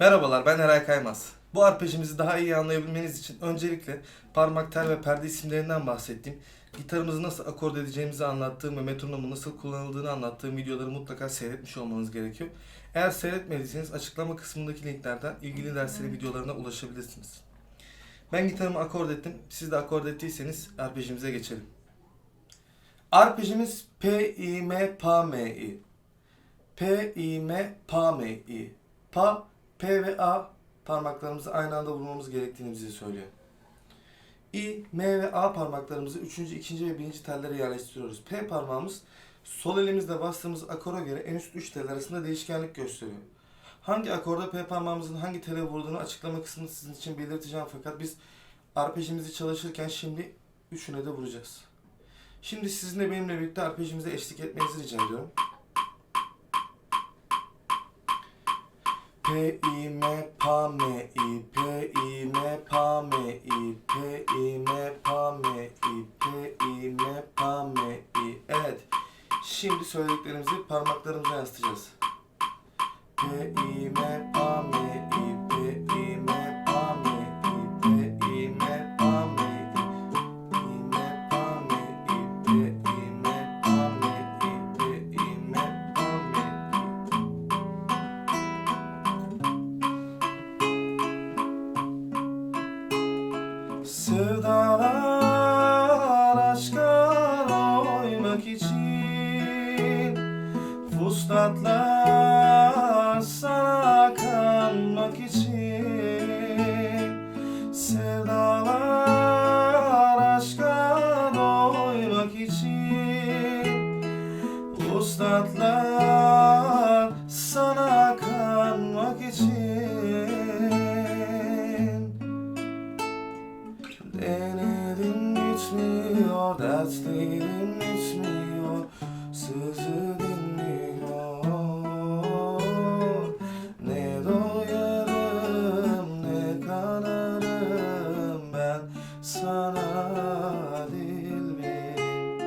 Merhabalar ben Eray Kaymaz. Bu arpejimizi daha iyi anlayabilmeniz için öncelikle parmak, tel ve perde isimlerinden bahsettiğim, gitarımızı nasıl akord edeceğimizi anlattığım ve metronomun nasıl kullanıldığını anlattığım videoları mutlaka seyretmiş olmanız gerekiyor. Eğer seyretmediyseniz açıklama kısmındaki linklerden ilgili dersleri videolarına ulaşabilirsiniz. Ben gitarımı akord ettim. Siz de akord ettiyseniz arpejimize geçelim. Arpejimiz P, I, M, Pa, M, I. P, I, M, Pa, M, I. Pa, P ve A parmaklarımızı aynı anda vurmamız gerektiğini bize söylüyor. I, M ve A parmaklarımızı 3. 2. ve 1. tellere yerleştiriyoruz. P parmağımız sol elimizle bastığımız akora göre en üst 3 tel arasında değişkenlik gösteriyor. Hangi akorda P parmağımızın hangi tele vurduğunu açıklama kısmını sizin için belirteceğim fakat biz arpejimizi çalışırken şimdi üçüne de vuracağız. Şimdi sizinle benimle birlikte arpejimize eşlik etmenizi rica ediyorum. P I M Pa M I P I M Pa M I P I M Pa M I P I M Pa M I Evet. Şimdi söylediklerimizi parmaklarımıza yansıtacağız. P I M Pa M I Sevdalar aşka doymak için Fustatlar sana kanmak için Sevdalar aşka doymak için Fustatlar Denedim gitmiyor, dertlerim bitmiyor, sızı dinmiyor. Ne doyarım ne kanarım ben sana dilberim.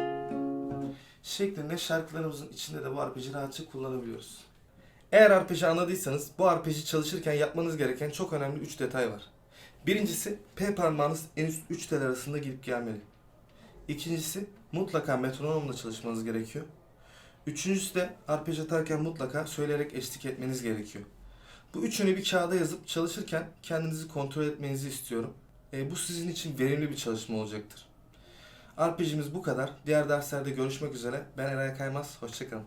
Şeklinde şarkılarımızın içinde de bu arpeji rahatça kullanabiliyoruz. Eğer arpeji anladıysanız bu arpeji çalışırken yapmanız gereken çok önemli 3 detay var. Birincisi P parmağınız en üst 3 tel arasında gidip gelmeli. İkincisi mutlaka metronomla çalışmanız gerekiyor. Üçüncüsü de arpej atarken mutlaka söyleyerek eşlik etmeniz gerekiyor. Bu üçünü bir kağıda yazıp çalışırken kendinizi kontrol etmenizi istiyorum. E, bu sizin için verimli bir çalışma olacaktır. Arpejimiz bu kadar. Diğer derslerde görüşmek üzere. Ben Eray Kaymaz. Hoşçakalın.